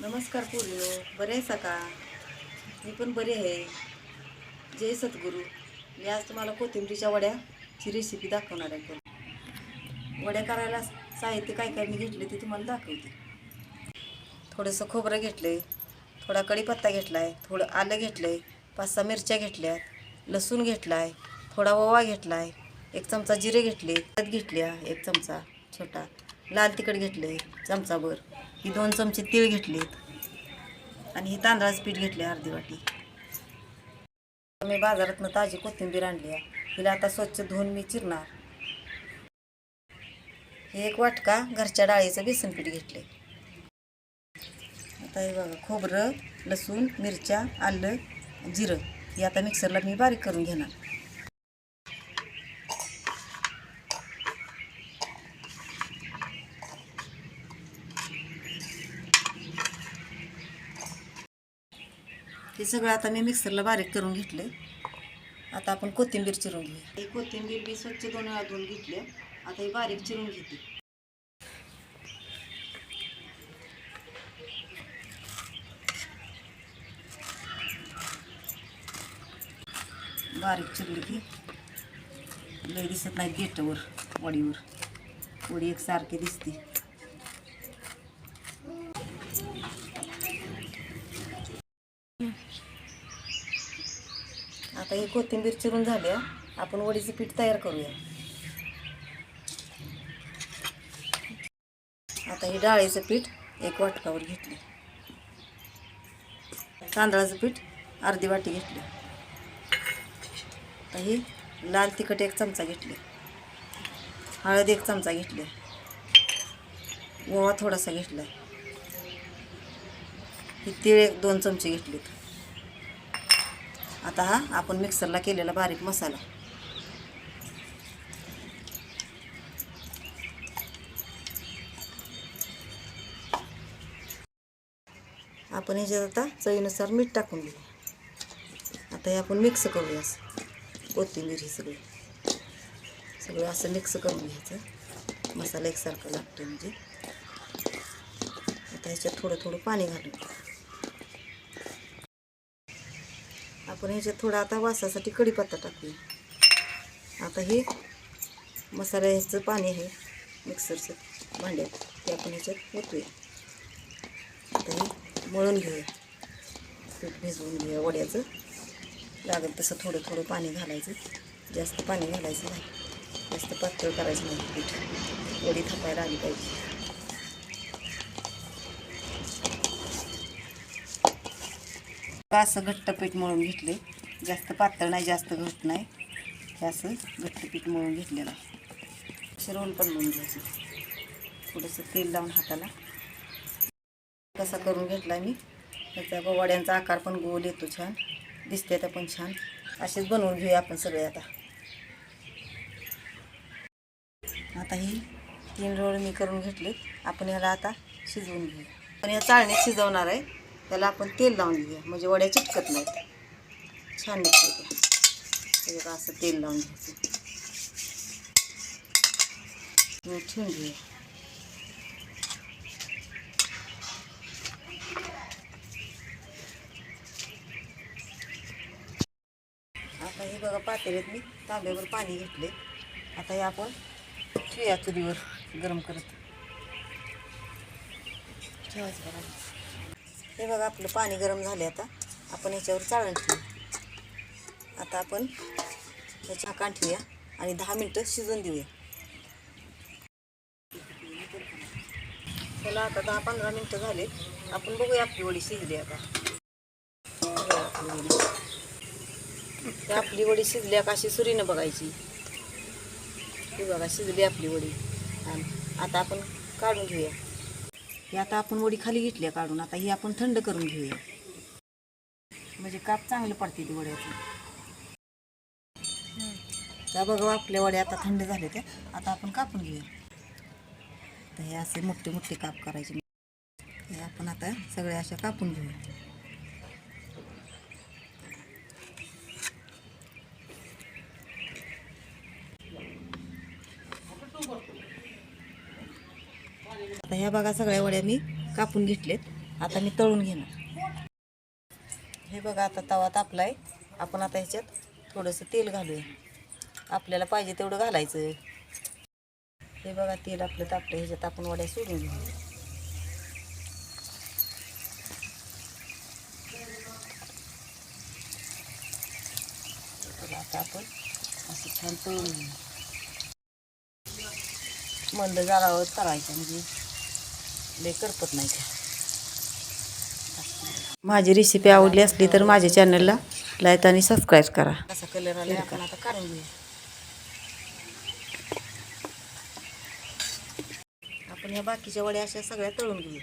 नमस्कार पूर्वी बरे आहे का? मी पण बरी आहे. जय सद्गुरू. मी आज तुम्हाला कोथिंबीरीच्या वड्याची रेसिपी दाखवणार आहे. वड्या करायला साहित्य काय काय मी घेतले ते तुम्हाला दाखवते. थोडंसं खोबरं घेतलं आहे थोडा कढीपत्ता घेतला आहे थोडं आलं घेतलं आहे पाच सहा मिरच्या घेतल्यात लसूण घेतला आहे थोडा ओवा घेतला आहे एक चमचा जिरे घेतले त्यात घेतल्या एक चमचा छोटा लाल तिखट घेतले चमचाभर. ही दोन चमचे तीळ घेतलेत. आणि ही तांदळाचं पीठ घेतले अर्धी वाटी. मी बाजारातनं ताजी कोथिंबीर आणली आहे. हिला आता स्वच्छ धुवून मी चिरणार. हे एक वाटका घरच्या डाळीचं बेसन पीठ घेतले आता हे बघा खोबरं लसूण मिरच्या आलं जिरं हे आता मिक्सरला मी बारीक करून घेणार. हे सगळं आता मी मिक्सरला बारीक करून घेतले आता आपण कोथिंबीर चिरून घेऊ ही कोथिंबीर मी स्वच्छ दोन वेळा धुवून घेतली आता ही बारीक चिरून घेते. बारीक चिरली की लय दिसत नाही गेटवर वडीवर. वडी एकसारखी दिसते. आता ही कोथिंबीर चिरून झाली आपण वडीचं पीठ तयार करूया. आता हे डाळीचं पीठ एक वाटकावर घेतले. तांदळाचं पीठ अर्धी वाटी घेतली. आता ही लाल तिखट एक चमचा घेतली. हळद एक चमचा घेतली. ओवा थोडासा घेतला. ही तीळ एक दोन चमचे घेतलेत. आता हा आपण मिक्सरला केलेला बारीक मसाला. आपण ह्याच्यात आता चवीनुसार मीठ टाकून घेऊ. आता हे आपण मिक्स करूया असं. कोथिंबीर हे सगळी. सगळं असं मिक्स करून घ्यायचं. मसाला एकसारखा लागतो म्हणजे. आता ह्याच्यात थोडं थोडं पाणी घालून. आपण ह्याच्यात थोडा आता वासासाठी कढीपत्ता टाकूया आता हे मसाल्याचं पाणी आहे मिक्सरचं भांड्यात ते आपण ह्याच्यात ओतूया. आता हे मळून घेऊया. पीठ भिजवून घेऊया वड्याचं. लागेल तसं थोडं थोडं पाणी घालायचं. जास्त पाणी घालायचं नाही. जास्त पातळ करायचं नाही पीठ. वडी थापायला आली पाहिजे. असं घट्ट पीठ मळून घेतले जास्त पातळ नाही जास्त घट नाही. हे असं घट्ट पीठ मळून घेतलेलं आहे. शिरवून पण मळून घ्यायचं. थोडंसं तेल लावून हाताला. कसा करून घेतला मी. त्याचा गोवाड्यांचा आकार पण गोल येतो छान. दिसते आता पण छान. असेच बनवून घेऊया आपण सगळे आता. आता ही तीन रोळ मी करून घेतले आपण ह्याला आता शिजवून घेऊ पण या चाळणीत शिजवणार आहे. त्याला आपण तेल लावून घेऊया. म्हणजे वड्या चिटकत नाहीत. छान निघते त्या असं तेल लावून घ्यायचं ठेवून घेऊया. आता हे बघा पातेल्यात मी तांब्यावर पाणी घेतले आता हे आपण ठेवूया चुलीवर गरम करत. ठेवायचं बघा. हे बघा आपलं पाणी गरम झाले आता. आपण ह्याच्यावर चाळण ठेवू. आता आपण याची झाकण ठेवूया आणि दहा मिनटं शिजून देऊया. त्याला आता दहा पंधरा मिनटं झाले. आपण बघूया आपली वडी शिजली आता आपली वडी. ते आपली वडी शिजल्या का अशी सुरीनं बघायची. ही बघा शिजली आपली वडी. आणि आता आपण काढून घेऊया. ही आता आपण वडी खाली घेतली आहे काढून आता ही आपण थंड करून घेऊया. म्हणजे काप चांगलं पडते ती वड्याचं. त्या बघा आपल्या वड्या आता थंड झाल्या त्या. आता आपण कापून घेऊया. तर हे असे मोठे मोठे काप करायचे. हे आपण आता सगळ्या अशा कापून घेऊया. आता ह्या बघा सगळ्या वड्या मी कापून घेतलेत. आता मी तळून घेणार. हे बघा आता तवा तापला आहे आपण आता ह्याच्यात थोडंसं तेल घालूया. आपल्याला पाहिजे तेवढं घालायचं. हे बघा तेल आपलं तापलं ह्याच्यात आपण वड्या सोडून घेऊ आता आपण असं छान तळून घेऊ. मंद जाळावर तळायचं म्हणजे. लय करपत नाही माझी रेसिपी आवडली असली तर माझ्या चॅनलला लाईक आणि सबस्क्राईब करा. असा कलर आला आपण आता काढून घेऊ आपण ह्या बाकीच्या वड्या अशा सगळ्या तळून घेऊ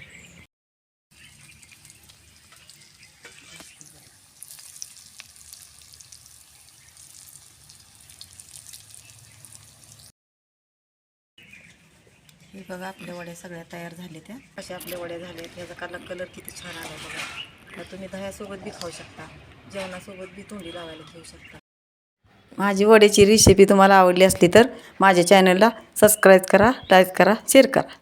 हे बघा आपल्या वड्या सगळ्या तयार झाल्या त्या. अशा आपल्या वड्या झाल्या त्याचा कलर कलर किती छान आला बघा. तर तुम्ही दह्यासोबत बी खाऊ शकता. जेवणासोबत बी तोंडी लावायला घेऊ शकता. माझी वड्याची रेसिपी तुम्हाला आवडली असली तर माझ्या चॅनलला सबस्क्राईब करा लाईक करा शेअर करा.